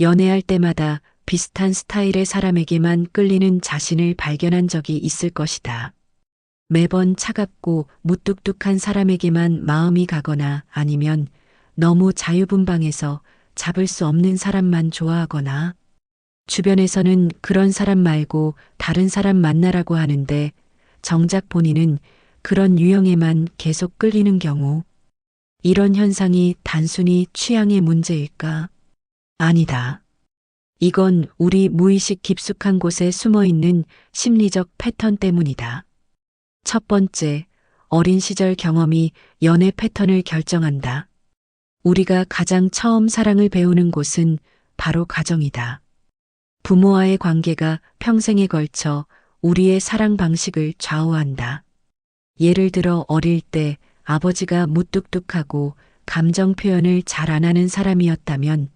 연애할 때마다 비슷한 스타일의 사람에게만 끌리는 자신을 발견한 적이 있을 것이다. 매번 차갑고 무뚝뚝한 사람에게만 마음이 가거나 아니면 너무 자유분방해서 잡을 수 없는 사람만 좋아하거나 주변에서는 그런 사람 말고 다른 사람 만나라고 하는데 정작 본인은 그런 유형에만 계속 끌리는 경우 이런 현상이 단순히 취향의 문제일까? 아니다. 이건 우리 무의식 깊숙한 곳에 숨어 있는 심리적 패턴 때문이다. 첫 번째, 어린 시절 경험이 연애 패턴을 결정한다. 우리가 가장 처음 사랑을 배우는 곳은 바로 가정이다. 부모와의 관계가 평생에 걸쳐 우리의 사랑 방식을 좌우한다. 예를 들어 어릴 때 아버지가 무뚝뚝하고 감정 표현을 잘 안 하는 사람이었다면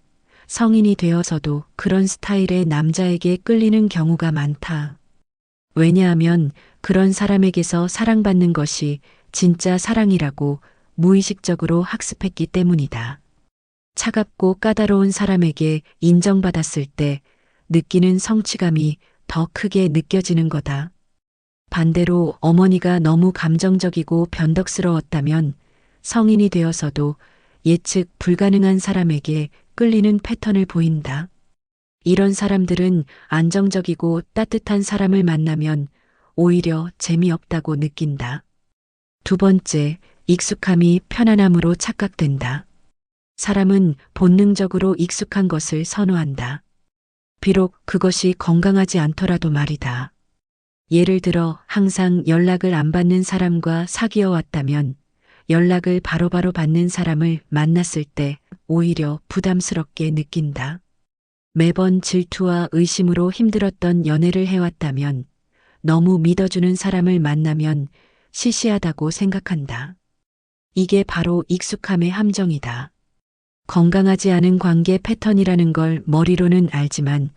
성인이 되어서도 그런 스타일의 남자에게 끌리는 경우가 많다. 왜냐하면 그런 사람에게서 사랑받는 것이 진짜 사랑이라고 무의식적으로 학습했기 때문이다. 차갑고 까다로운 사람에게 인정받았을 때 느끼는 성취감이 더 크게 느껴지는 거다. 반대로 어머니가 너무 감정적이고 변덕스러웠다면 성인이 되어서도 예측 불가능한 사람에게 끌리는 패턴을 보인다. 이런 사람들은 안정적이고 따뜻한 사람을 만나면 오히려 재미없다고 느낀다. 두 번째, 익숙함이 편안함으로 착각된다. 사람은 본능적으로 익숙한 것을 선호한다. 비록 그것이 건강하지 않더라도 말이다. 예를 들어 항상 연락을 안 받는 사람과 사귀어 왔다면 연락을 바로바로 받는 사람을 만났을 때 오히려 부담스럽게 느낀다. 매번 질투와 의심으로 힘들었던 연애를 해왔다면 너무 믿어주는 사람을 만나면 시시하다고 생각한다. 이게 바로 익숙함의 함정이다. 건강하지 않은 관계 패턴이라는 걸 머리로는 알지만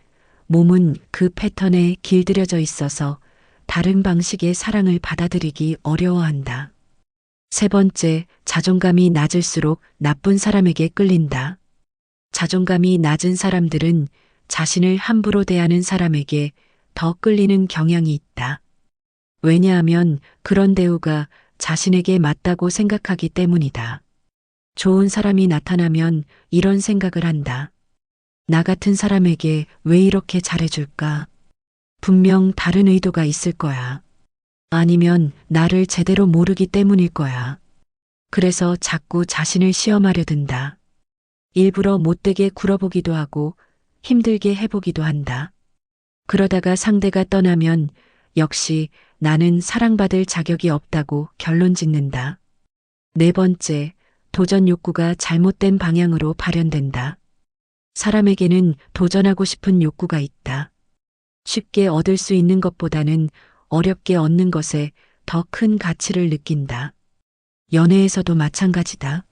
몸은 그 패턴에 길들여져 있어서 다른 방식의 사랑을 받아들이기 어려워한다. 세 번째, 자존감이 낮을수록 나쁜 사람에게 끌린다. 자존감이 낮은 사람들은 자신을 함부로 대하는 사람에게 더 끌리는 경향이 있다. 왜냐하면 그런 대우가 자신에게 맞다고 생각하기 때문이다. 좋은 사람이 나타나면 이런 생각을 한다. 나 같은 사람에게 왜 이렇게 잘해줄까? 분명 다른 의도가 있을 거야. 아니면 나를 제대로 모르기 때문일 거야. 그래서 자꾸 자신을 시험하려 든다. 일부러 못되게 굴어보기도 하고 힘들게 해보기도 한다. 그러다가 상대가 떠나면 역시 나는 사랑받을 자격이 없다고 결론 짓는다. 네 번째, 도전 욕구가 잘못된 방향으로 발현된다. 사람에게는 도전하고 싶은 욕구가 있다. 쉽게 얻을 수 있는 것보다는 어렵게 얻는 것에 더 큰 가치를 느낀다. 연애에서도 마찬가지다.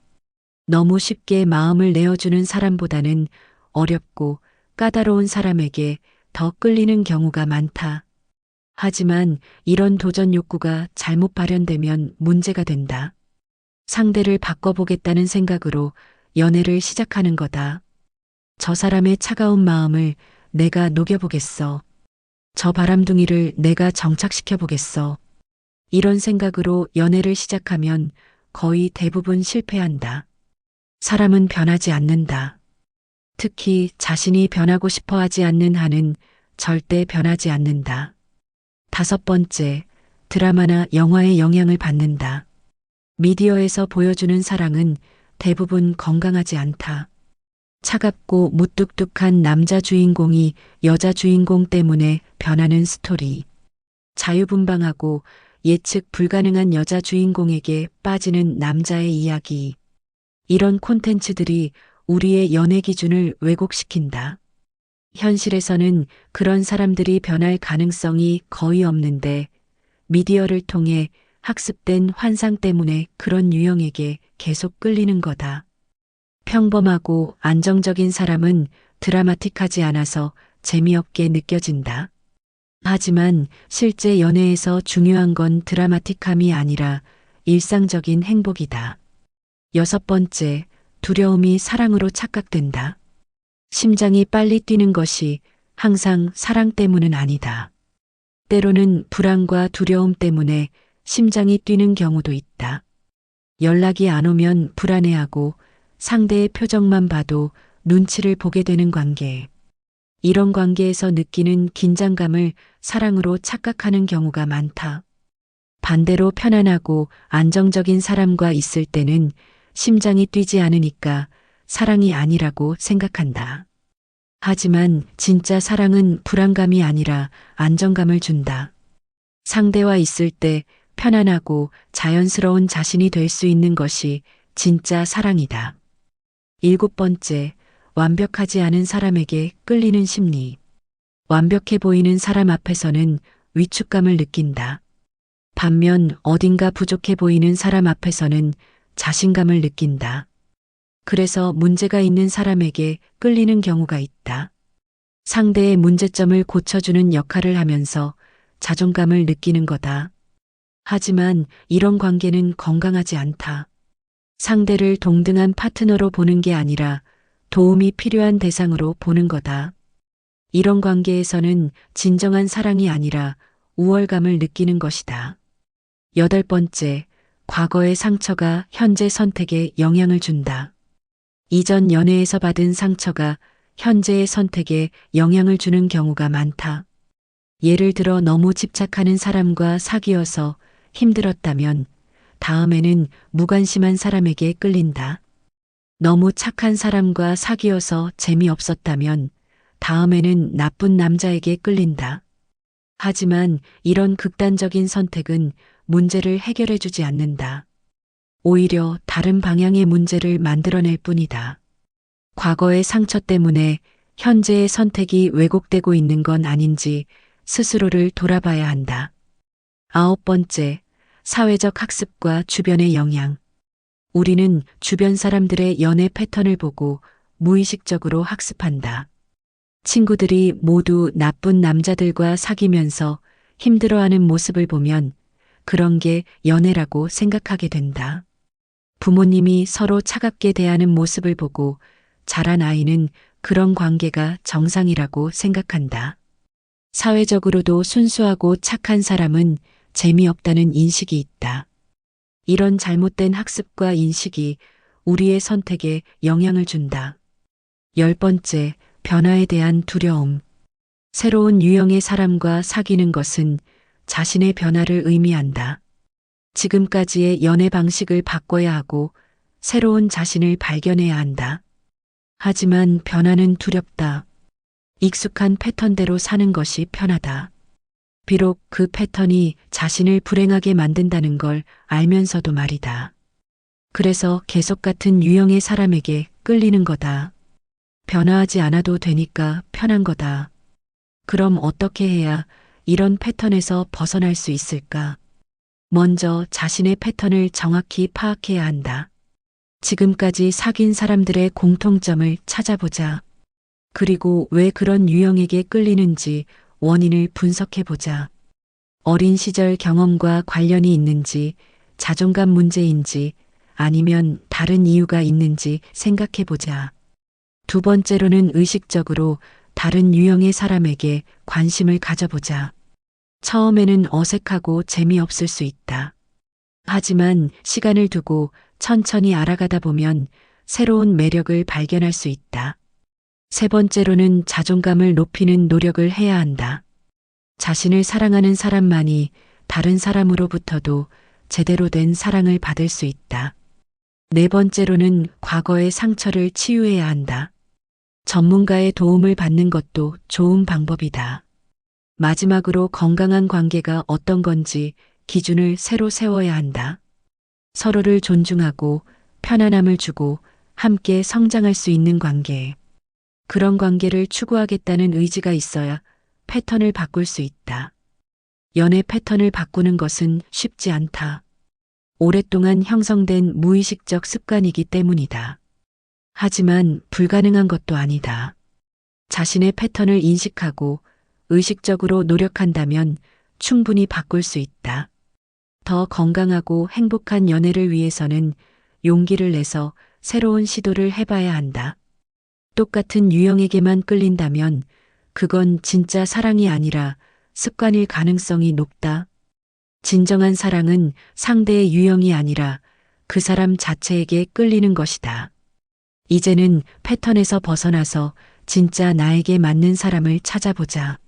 너무 쉽게 마음을 내어주는 사람보다는 어렵고 까다로운 사람에게 더 끌리는 경우가 많다. 하지만 이런 도전 욕구가 잘못 발현되면 문제가 된다. 상대를 바꿔보겠다는 생각으로 연애를 시작하는 거다. 저 사람의 차가운 마음을 내가 녹여보겠어. 저 바람둥이를 내가 정착시켜 보겠어. 이런 생각으로 연애를 시작하면 거의 대부분 실패한다. 사람은 변하지 않는다. 특히 자신이 변하고 싶어 하지 않는 한은 절대 변하지 않는다. 다섯 번째, 드라마나 영화의 영향을 받는다. 미디어에서 보여주는 사랑은 대부분 건강하지 않다. 차갑고 무뚝뚝한 남자 주인공이 여자 주인공 때문에 변하는 스토리. 자유분방하고 예측 불가능한 여자 주인공에게 빠지는 남자의 이야기. 이런 콘텐츠들이 우리의 연애 기준을 왜곡시킨다. 현실에서는 그런 사람들이 변할 가능성이 거의 없는데 미디어를 통해 학습된 환상 때문에 그런 유형에게 계속 끌리는 거다. 평범하고 안정적인 사람은 드라마틱하지 않아서 재미없게 느껴진다. 하지만 실제 연애에서 중요한 건 드라마틱함이 아니라 일상적인 행복이다. 여섯 번째, 두려움이 사랑으로 착각된다. 심장이 빨리 뛰는 것이 항상 사랑 때문은 아니다. 때로는 불안과 두려움 때문에 심장이 뛰는 경우도 있다. 연락이 안 오면 불안해하고 상대의 표정만 봐도 눈치를 보게 되는 관계. 이런 관계에서 느끼는 긴장감을 사랑으로 착각하는 경우가 많다. 반대로 편안하고 안정적인 사람과 있을 때는 심장이 뛰지 않으니까 사랑이 아니라고 생각한다. 하지만 진짜 사랑은 불안감이 아니라 안정감을 준다. 상대와 있을 때 편안하고 자연스러운 자신이 될 수 있는 것이 진짜 사랑이다. 일곱 번째, 완벽하지 않은 사람에게 끌리는 심리. 완벽해 보이는 사람 앞에서는 위축감을 느낀다. 반면 어딘가 부족해 보이는 사람 앞에서는 자신감을 느낀다. 그래서 문제가 있는 사람에게 끌리는 경우가 있다. 상대의 문제점을 고쳐주는 역할을 하면서 자존감을 느끼는 거다. 하지만 이런 관계는 건강하지 않다. 상대를 동등한 파트너로 보는 게 아니라 도움이 필요한 대상으로 보는 거다. 이런 관계에서는 진정한 사랑이 아니라 우월감을 느끼는 것이다. 여덟 번째, 과거의 상처가 현재 선택에 영향을 준다. 이전 연애에서 받은 상처가 현재의 선택에 영향을 주는 경우가 많다. 예를 들어 너무 집착하는 사람과 사귀어서 힘들었다면 다음에는 무관심한 사람에게 끌린다. 너무 착한 사람과 사귀어서 재미없었다면 다음에는 나쁜 남자에게 끌린다. 하지만 이런 극단적인 선택은 문제를 해결해 주지 않는다. 오히려 다른 방향의 문제를 만들어낼 뿐이다. 과거의 상처 때문에 현재의 선택이 왜곡되고 있는 건 아닌지 스스로를 돌아봐야 한다. 아홉 번째, 사회적 학습과 주변의 영향. 우리는 주변 사람들의 연애 패턴을 보고 무의식적으로 학습한다. 친구들이 모두 나쁜 남자들과 사귀면서 힘들어하는 모습을 보면 그런 게 연애라고 생각하게 된다. 부모님이 서로 차갑게 대하는 모습을 보고 자란 아이는 그런 관계가 정상이라고 생각한다. 사회적으로도 순수하고 착한 사람은 재미없다는 인식이 있다. 이런 잘못된 학습과 인식이 우리의 선택에 영향을 준다. 열 번째, 변화에 대한 두려움. 새로운 유형의 사람과 사귀는 것은 자신의 변화를 의미한다. 지금까지의 연애 방식을 바꿔야 하고 새로운 자신을 발견해야 한다. 하지만 변화는 두렵다. 익숙한 패턴대로 사는 것이 편하다. 비록 그 패턴이 자신을 불행하게 만든다는 걸 알면서도 말이다. 그래서 계속 같은 유형의 사람에게 끌리는 거다. 변화하지 않아도 되니까 편한 거다. 그럼 어떻게 해야 이런 패턴에서 벗어날 수 있을까? 먼저 자신의 패턴을 정확히 파악해야 한다. 지금까지 사귄 사람들의 공통점을 찾아보자. 그리고 왜 그런 유형에게 끌리는지 원인을 분석해 보자. 어린 시절 경험과 관련이 있는지, 자존감 문제인지, 아니면 다른 이유가 있는지 생각해 보자. 두 번째로는 의식적으로 다른 유형의 사람에게 관심을 가져보자. 처음에는 어색하고 재미없을 수 있다. 하지만 시간을 두고 천천히 알아가다 보면 새로운 매력을 발견할 수 있다. 세 번째로는 자존감을 높이는 노력을 해야 한다. 자신을 사랑하는 사람만이 다른 사람으로부터도 제대로 된 사랑을 받을 수 있다. 네 번째로는 과거의 상처를 치유해야 한다. 전문가의 도움을 받는 것도 좋은 방법이다. 마지막으로 건강한 관계가 어떤 건지 기준을 새로 세워야 한다. 서로를 존중하고 편안함을 주고 함께 성장할 수 있는 관계. 그런 관계를 추구하겠다는 의지가 있어야 패턴을 바꿀 수 있다. 연애 패턴을 바꾸는 것은 쉽지 않다. 오랫동안 형성된 무의식적 습관이기 때문이다. 하지만 불가능한 것도 아니다. 자신의 패턴을 인식하고 의식적으로 노력한다면 충분히 바꿀 수 있다. 더 건강하고 행복한 연애를 위해서는 용기를 내서 새로운 시도를 해봐야 한다. 똑같은 유형에게만 끌린다면 그건 진짜 사랑이 아니라 습관일 가능성이 높다. 진정한 사랑은 상대의 유형이 아니라 그 사람 자체에게 끌리는 것이다. 이제는 패턴에서 벗어나서 진짜 나에게 맞는 사람을 찾아보자.